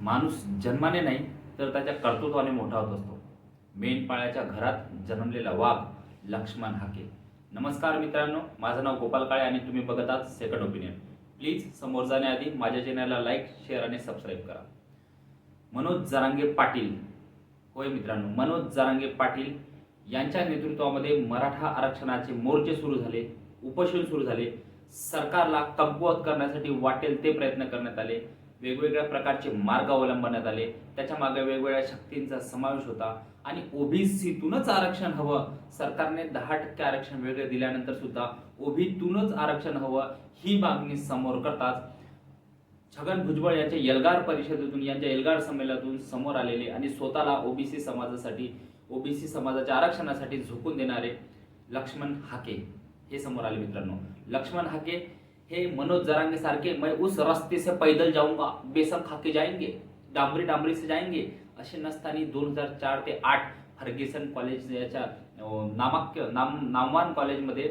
माणूस जन्माने नाही तर त्याच्या कर्तृत्वाने मोठा होत असतो. मेंढपाळ्याच्या घरात जन्मलेला वाघ लक्ष्मण हाके. नमस्कार मित्रांनो माझं नाव गोपाल काळे आणि तुम्ही बघत आहात सेकंड ओपिनियन प्लीज समोर जाण्याआधी माझ्या चॅनलला लाईक शेअर आणि सबस्क्राईब करा. मनोज जरांगे पाटील. होय मित्रांनो मनोज जरांगे पाटील यांच्या नेतृत्वामध्ये मराठा आरक्षणाचे मोर्चे सुरू झाले उपोषण सुरू झाले. सरकारला कमकुवत करण्यासाठी वाटेल ते प्रयत्न करण्यात आले. वेगवेगळ्या प्रकारचे मार्ग अवलंबण्यात आले. त्याच्यामागे वेगवेगळ्या शक्तींचा समावेश होता. आणि ओबीसीतूनच आरक्षण हवं. सरकारने दहा टक्के आरक्षण वेगळे दिल्यानंतर सुद्धा ओबीतूनच आरक्षण हवं ही मागणी समोर करताच छगन भुजबळ यांच्या एल्गार परिषदेतून यांच्या एल्गार संमेलनातून समोर आलेले आणि स्वतःला ओबीसी समाजासाठी ओबीसी समाजाच्या आरक्षणासाठी झोकून देणारे लक्ष्मण हाके हे समोर आले मित्रांनो. लक्ष्मण हाके हे मनोज जरांगे सारखे मैं उस रस्ते से पैदल जाऊंगा बेसन खाके जाएंगे डांबरी डांबरी से जाएंगे असे नसताना दोन हजार चार ते आठ फर्ग्युसन कॉलेज याच्या नामाक्य नाम नामवान कॉलेजमध्ये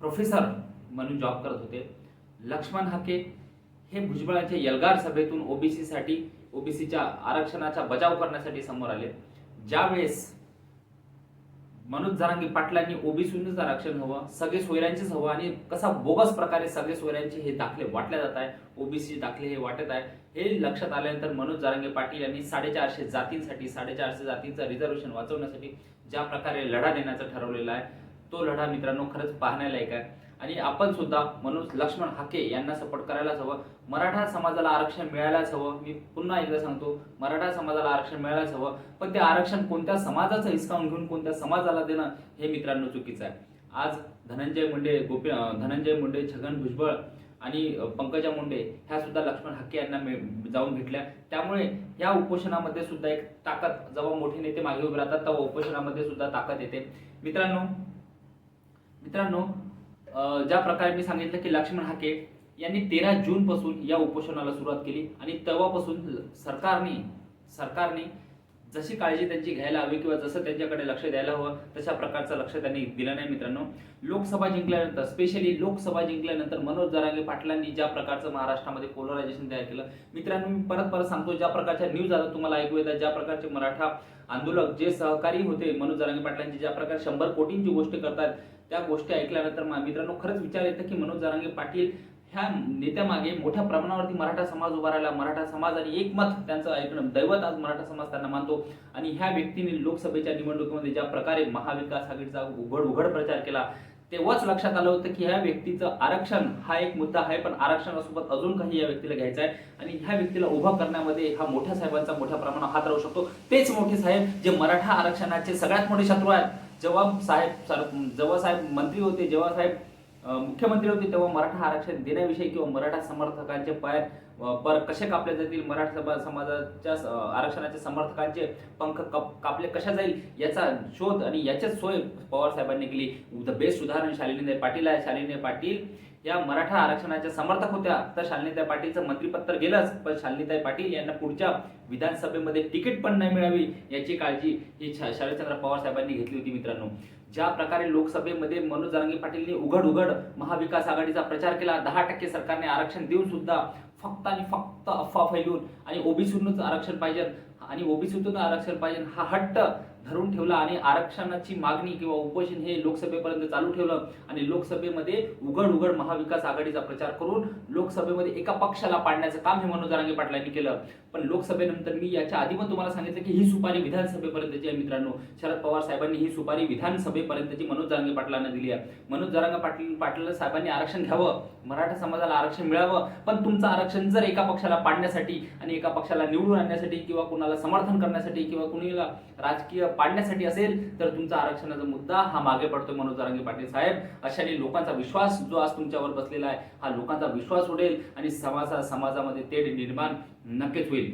प्रोफेसर म्हणून जॉब करत होते. लक्ष्मण हाके हे भुजबळांच्या यलगार सभेतून ओबीसीसाठी ओबीसीच्या आरक्षणाचा बचाव करण्यासाठी समोर आले. ज्यावेळेस मनोज जरांगी पाटलांनी ओबीसीनंच आरक्षण हवं सगळे सोयऱ्यांचेच हवं आणि कसा बोगस प्रकारे सगळे सोयऱ्यांचे हे दाखले वाटले जात आहे ओबीसी दाखले हे वाटत आहे. हे लक्षात आल्यानंतर मनोज जरांगे पाटील यांनी साडेचारशे जातींसाठी साडेचारशे जातींचं रिझर्वेशन वाचवण्यासाठी ज्या प्रकारे लढा देण्याचं ठरवलेलं आहे तो लढा मित्रांनो खरंच पाहण्यालायक आहे. आणि आपण सुद्धा मनोज लक्ष्मण हाके यांना सपोर्ट करायलाच हवं. मराठा समाजाला आरक्षण मिळायलाच हवं. मी पुन्हा एकदा सांगतो मराठा समाजाला आरक्षण मिळायलाच हवं. पण ते आरक्षण कोणत्या समाजाचं हिसकावून घेऊन कोणत्या समाजाला देणं हे मित्रांनो चुकीचं आहे. आज धनंजय मुंडे गोपी धनंजय मुंडे छगन भुजबळ आणि पंकजा मुंडे ह्या सुद्धा लक्ष्मण हाके यांना जाऊन भेटल्या. त्यामुळे या उपोषणामध्ये सुद्धा एक ताकद जेव्हा मोठे नेते मागे उभे राहतात तेव्हा उपोषणामध्ये सुद्धा ताकद येते. मित्रांनो मित्रांनो ज्या प्रकारे मी सांगितलं की लक्ष्मण हाके यांनी तेरा जून पासून या उपोषणाला सुरुवात केली आणि तेव्हापासून सरकारने सरकारने जशी काळजी त्यांची घ्यायला हवी किंवा जसं त्यांच्याकडे लक्ष द्यायला हवं तशा प्रकारचं लक्ष त्यांनी दिलं नाही मित्रांनो. लोकसभा जिंकल्यानंतर स्पेशली लोकसभा जिंकल्यानंतर मनोज जरांगे पाटलांनी ज्या प्रकारचं महाराष्ट्रामध्ये पोलरायझेशन तयार केलं मित्रांनो मी परत परत सांगतो ज्या प्रकारच्या न्यूज आता तुम्हाला ऐकू येतात ज्या प्रकारचे मराठा आंदोलक जे सहकारी होते मनोज जरांगे पाटलांची ज्या प्रकारे शंभर कोटींची गोष्ट करतात त्या गोष्टी ऐकल्यानंतर मित्रांनो खरंच विचार येतं की मनोज जरांगे पाटील ह्या नेत्यामागे मोठ्या प्रमाणावरती मराठा समाज उभा राहिला. मराठा समाज आणि एकमत त्यांचं ऐकणं. दैवत आज मराठा समाज त्यांना मानतो. आणि ह्या व्यक्तीने लोकसभेच्या निवडणुकीमध्ये ज्या प्रकारे महाविकास आघाडीचा उघड उघड प्रचार केला तेव्हाच लक्षात आलं होतं की ह्या व्यक्तीचं आरक्षण हा एक मुद्दा आहे पण आरक्षणासोबत अजून काही या व्यक्तीला घ्यायचं आहे. आणि ह्या व्यक्तीला उभा करण्यामध्ये हा मोठ्या साहेबांचा मोठ्या प्रमाणात हात राहू शकतो. तेच मोठे साहेब जे मराठा आरक्षणाचे सगळ्यात मोठे शत्रू आहेत. जेव्हा साहेब सर- जेव्हा साहेब मंत्री होते जेव्हा साहेब मुख्यमंत्री होते तेव्हा मराठा आरक्षण देण्याविषयी किंवा मराठा समर्थकांचे पाय पर कसे कापले जातील मराठा सभा समाजाच्या आरक्षणाच्या समर्थकांचे पंख काप- कापले कशा जाईल याचा शोध आणि याच्याच सोय पवार साहेबांनी केली. द बेस्ट उदाहरण शालिनीताई पाटील आहे. शालिनी पाटील या मराठा आरक्षणाच्या समर्थक होत्या. तर शालिनीताई पाटीलचं मंत्रीपत्र गेलंच पण शालिनीताई पाटील यांना पुढच्या विधानसभेमध्ये तिकीट पण नाही मिळावी याची काळजी ही शरदचंद्र पवार साहेबांनी घेतली होती मित्रांनो. ज्या प्रकारे लोकसभेमध्ये मनोज जरांगे पाटीलने उघड उघड महाविकास आघाडीचा प्रचार केला दहा टक्के सरकारने आरक्षण देऊन सुद्धा फक्त आणि फक्त अफवा फैलून आणि ओबीसीतूनच आरक्षण पाहिजे आणि ओबीसीतून आरक्षण पाहिजे हा हट्ट धरून ठेवला आणि आरक्षणाची मागणी किंवा उपोषण हे लोकसभेपर्यंत चालू ठेवलं आणि लोकसभेमध्ये उघड उघड महाविकास आघाडीचा प्रचार करून लोकसभेमध्ये एका पक्षाला पाडण्याचं काम हे मनोज जरांगे पाटलांनी केलं. पण लोकसभेनंतर मी याच्या आधी पण तुम्हाला सांगितलं की ही सुपारी विधानसभेपर्यंतची आहे मित्रांनो. शरद पवार साहेबांनी ही सुपारी विधानसभेपर्यंतची मनोज जरांगे पाटलांना दिली आहे. मनोज जरांगे पाटील पाटील साहेबांनी आरक्षण घ्यावं मराठा समाजाला आरक्षण मिळावं पण तुमचं आरक्षण जर एका पक्षाला पाडण्यासाठी आणि एका पक्षाला निवडून आणण्यासाठी किंवा कुणाला समर्थन करण्यासाठी किंवा कुणीला राजकीय पाडण्यासाठी असेल तर तुमचा आरक्षणाचा मुद्दा हा मागे पडतो मनोज जरांगे पाटील साहेब. अशाने लोकांचा विश्वास जो आज तुमच्यावर बसलेला आहे हा लोकांचा विश्वास उडेल आणि समाजा समाजामध्ये तेढ निर्माण नक्कीच होईल.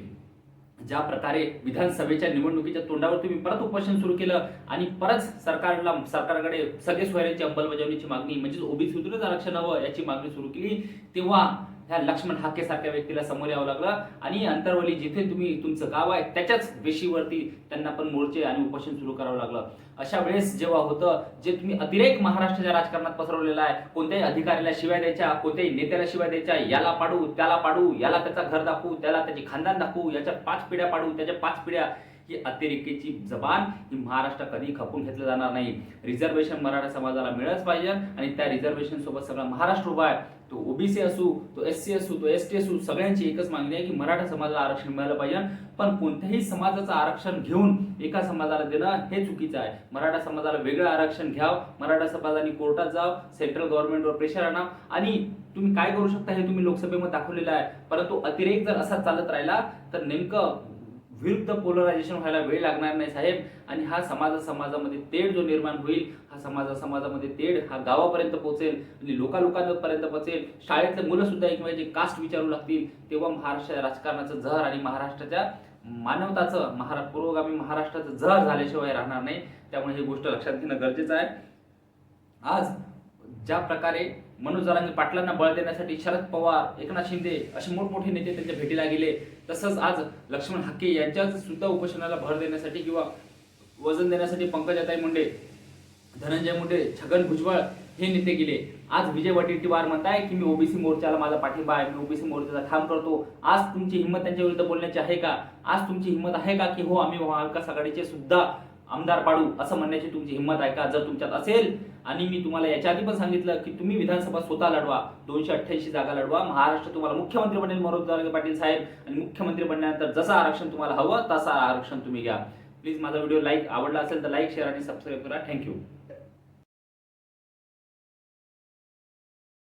ज्या प्रकारे विधानसभेच्या निवडणुकीच्या तोंडावर तुम्ही परत उपोषण सुरू केलं आणि परत सरकारला सरकारकडे सगळे सोयऱ्यांची अंमलबजावणीची मागणी म्हणजे ओबीसीतूनच आरक्षण हवं याची मागणी सुरू केली तेव्हा ह्या लक्ष्मण हाके सारख्या व्यक्तीला समोर यावं लागलं. आणि अंतरवली जिथे तुम्ही तुमचं गाव आहे त्याच्याच वेशीवरती त्यांना पण मोर्चे आणि उपोषण सुरू करावं लागलं. अशा वेळेस जेव्हा होतं जे तुम्ही अतिरेक महाराष्ट्राच्या राजकारणात पसरवलेला आहे कोणत्याही अधिकाऱ्याला शिवाय द्यायच्या कोणत्याही नेत्याला शिवाय द्यायच्या याला पाडू त्याला पाडू याला त्याचा घर दाखवू त्याला त्याची खानदान दाखवू याच्या पाच पिढ्या पाडू त्याच्या पाच पिढ्या ही अतिरेकीची जबान ही महाराष्ट्र कधी खपून घेतलं जाणार नाही. रिझर्वेशन मराठा समाजाला मिळच पाहिजे आणि त्या रिझर्वेशन सोबत सगळा महाराष्ट्र उभा आहे. तो ओबीसी असू तो एस सी असू तो एस टी असू सगळ्यांची एकच मागणी आहे की मराठा समाजाला आरक्षण मिळालं पाहिजे. पण कोणत्याही समाजाचं आरक्षण घेऊन एका समाजाला देणं हे चुकीचं आहे. मराठा समाजाला वेगळं आरक्षण घ्यावं मराठा समाजाने कोर्टात जावं सेंट्रल गव्हर्नमेंटवर प्रेशर आणा आणि तुम्ही काय करू शकता हे तुम्ही लोकसभेमध्ये दाखवलेलं आहे. परंतु अतिरेक जर असा चालत राहिला तर नेमकं विरुद्ध पोलरायझेशन व्हायला वेळ लागणार नाही साहेब. आणि हा समाजा समाजामध्ये तेढ जो निर्माण होईल हा समाजा समाजामध्ये तेढ हा गावापर्यंत पोहोचेल आणि लोकालोकांपर्यंत पोचेल पोहोचेल. शाळेतले मुलं सुद्धा जे कास्ट विचारू लागतील. तेव्हा महाराष्ट्र राजकारणाचं जहर आणि महाराष्ट्राच्या मानवताचं महारा पुरोगामी महाराष्ट्राचं जहर झाल्याशिवाय राहणार नाही. त्यामुळे ही गोष्ट लक्षात घेणं गरजेचं आहे. आज ज्या प्रकारे मनोज जरांगे पाटलांना बळ देण्यासाठी शरद पवार एकनाथ शिंदे असे मोठमोठे नेते त्यांच्या भेटीला गेले. तसंच आज लक्ष्मण हाके यांच्या सुद्धा उपोषणाला भर देण्यासाठी किंवा वजन देण्यासाठी पंकजाताई मुंडे धनंजय मुंडे छगन भुजबळ हे नेते गेले. आज विजय वडेट्टीवार म्हणताय की मी ओबीसी मोर्चाला माझा पाठिंबा आहे मी ओबीसी मोर्चाचा ठाम करतो. आज तुमची हिंमत त्यांच्या विरुद्ध बोलण्याची आहे का? आज तुमची हिंमत आहे का की हो आम्ही महाविकास आघाडीचे सुद्धा आमदार पाडू असं म्हणण्याची तुमची हिंमत आहे का? जर तुमच्यात असेल आणि मी तुम्हाला याच्या आधी पण सांगितलं की तुम्ही विधानसभा स्वतः लढवा दोनशे अठ्ठ्याऐंशी जागा लढवा. महाराष्ट्र तुम्हाला मुख्यमंत्री बनेल मनोज दारगे पाटील साहेब आणि मुख्यमंत्री बनल्यानंतर जसं आरक्षण तुम्हाला हवं तसं आरक्षण तुम्ही घ्या. प्लीज माझा व्हिडिओ लाईक आवडला असेल तर लाईक शेअर आणि सबस्क्राईब करा. Thank you